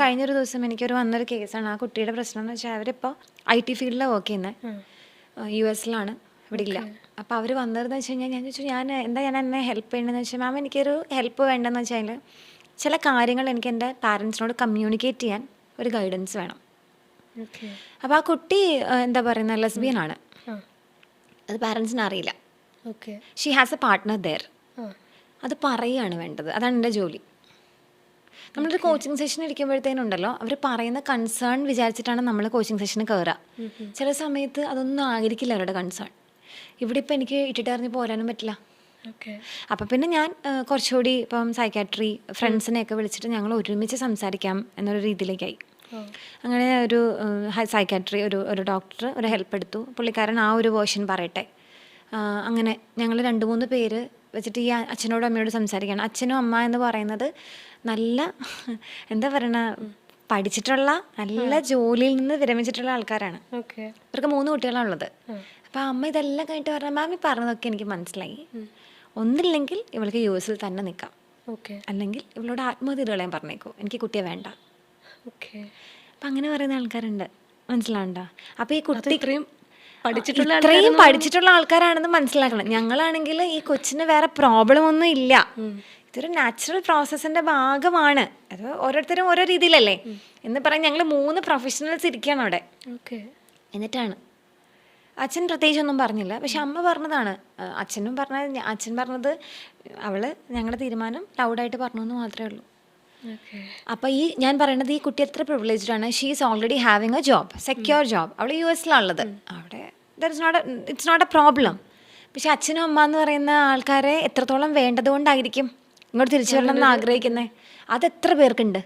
കഴിഞ്ഞൊരു ദിവസം എനിക്കൊരു വന്നൊരു കേസാണ്. ആ കുട്ടിയുടെ പ്രശ്നം എന്ന് വെച്ചാൽ അവരിപ്പോൾ ഐ ടി ഫീൽഡിലാണ് വർക്ക് ചെയ്യുന്നത് യു എസിലാണ്. ഇവിടെ ഇല്ല അപ്പോൾ അവർ വന്നതെന്ന് വെച്ച് കഴിഞ്ഞാൽ ഞാൻ ചോദിച്ചു ഞാൻ എന്താ ഞാൻ എന്നെ ഹെൽപ്പ് ചെയ്യേണ്ടതെന്ന് വെച്ചാൽ മാം എനിക്കൊരു ഹെൽപ്പ് വേണ്ടതെന്ന് വെച്ചാൽ ചില കാര്യങ്ങൾ എനിക്ക് എന്റെ പാരൻസിനോട് കമ്മ്യൂണിക്കേറ്റ് ചെയ്യാൻ ഒരു ഗൈഡൻസ് വേണം. അപ്പോൾ ആ കുട്ടി എന്താ പറയുന്നത് ലെസ്ബിയൻ ആണ്. അത് പാരൻസിന് അറിയില്ല. Okay she has a partner there അത് പറയുകയാണ് വേണ്ടത്. അതാണ് എന്റെ ജോലി. നമ്മളൊരു കോച്ചിങ് സെഷൻ ഇരിക്കുമ്പോഴത്തേനുണ്ടല്ലോ അവർ പറയുന്ന കൺസേൺ വിചാരിച്ചിട്ടാണ് നമ്മൾ കോച്ചിങ് സെഷന് കയറുക ചില സമയത്ത് അതൊന്നും ആയിരിക്കില്ല അവരുടെ കൺസേൺ ഇവിടെ ഇപ്പം എനിക്ക് ഇട്ടിട്ടറിഞ്ഞ് പോരാനും പറ്റില്ല. ഓക്കെ അപ്പം പിന്നെ ഞാൻ കുറച്ചുകൂടി ഇപ്പം സൈക്കാട്രി ഫ്രണ്ട്സിനെയൊക്കെ വിളിച്ചിട്ട് ഞങ്ങൾ ഒരുമിച്ച് സംസാരിക്കാം എന്നൊരു രീതിയിലേക്കായി. അങ്ങനെ ഒരു സൈക്കാട്രി ഒരു ഒരു ഡോക്ടർ ഒരു ഹെൽപ്പ് എടുത്തു. പുള്ളിക്കാരൻ ആ ഒരു വേർഷൻ പറയട്ടെ. അങ്ങനെ ഞങ്ങൾ രണ്ട് മൂന്ന് പേര് വെച്ചിട്ട് ഈ അച്ഛനോടും അമ്മയോടും സംസാരിക്കണം അച്ഛനും അമ്മ എന്ന് പറയുന്നത് നല്ല എന്താ പറയണ പഠിച്ചിട്ടുള്ള നല്ല ജോലിയിൽ നിന്ന് വിരമിച്ചിട്ടുള്ള ആൾക്കാരാണ്. ഇവർക്ക് മൂന്ന് കുട്ടികളാണ് ഉള്ളത്. അപ്പോൾ അമ്മ ഇതെല്ലാം കഴിഞ്ഞിട്ട് പറഞ്ഞാൽ മാമി പറഞ്ഞതൊക്കെ എനിക്ക് മനസ്സിലായി. ഒന്നില്ലെങ്കിൽ ഇവൾക്ക് യു എസിൽ തന്നെ നിൽക്കാം. അല്ലെങ്കിൽ ഇവളോട് ആത്മഹത്യ കളയാൻ പറഞ്ഞേക്കോ. എനിക്ക് കുട്ടിയെ വേണ്ട. അപ്പൊ അപ്പം അങ്ങനെ പറയുന്ന ആൾക്കാരുണ്ട്. മനസ്സിലാവണ്ട? അപ്പൊ ഈ കുട്ടി ഇത്രയും പഠിച്ചിട്ടുള്ള ഇത്രയും പഠിച്ചിട്ടുള്ള ആൾക്കാരാണെന്ന് മനസ്സിലാക്കണം. ഞങ്ങളാണെങ്കിൽ ഈ കൊച്ചിന് വേറെ പ്രോബ്ലം ഒന്നും ഇല്ല. ഇതൊരു നാച്ചുറൽ പ്രോസസ്സിന്റെ ഭാഗമാണ്. അത് ഓരോരുത്തരും ഓരോ രീതിയിലല്ലേ? എന്ന് പറഞ്ഞ് ഞങ്ങൾ മൂന്ന് പ്രൊഫഷണൽസ് ഇരിക്കുകയാണ് അവിടെ. എന്നിട്ടാണ്. അച്ഛൻ പ്രത്യേകിച്ചൊന്നും പറഞ്ഞില്ല. പക്ഷെ അമ്മ പറഞ്ഞതാണ്. അച്ഛനും പറഞ്ഞ അച്ഛൻ പറഞ്ഞത് അവൾ ഞങ്ങളുടെ തീരുമാനം ലൗഡായിട്ട് പറഞ്ഞു എന്ന് മാത്രമേ ഉള്ളൂ. അപ്പൊ അപ്പോൾ ഈ ഞാൻ പറയണത് ഈ കുട്ടി എത്ര പ്രിവിലേജ്ഡ് ആണ്. She is already having a job secure job അവൾ യു എസിലാണുള്ളത് there is not it's not a problem പക്ഷെ അച്ഛനും അമ്മ എന്ന് പറയുന്ന ആൾക്കാരെ എത്രത്തോളം വേണ്ടതുകൊണ്ടായിരിക്കും ഇങ്ങോട്ട് തിരിച്ചു വരണം എന്ന് ആഗ്രഹിക്കുന്നത് അത് എത്ര പേർക്കുണ്ട്?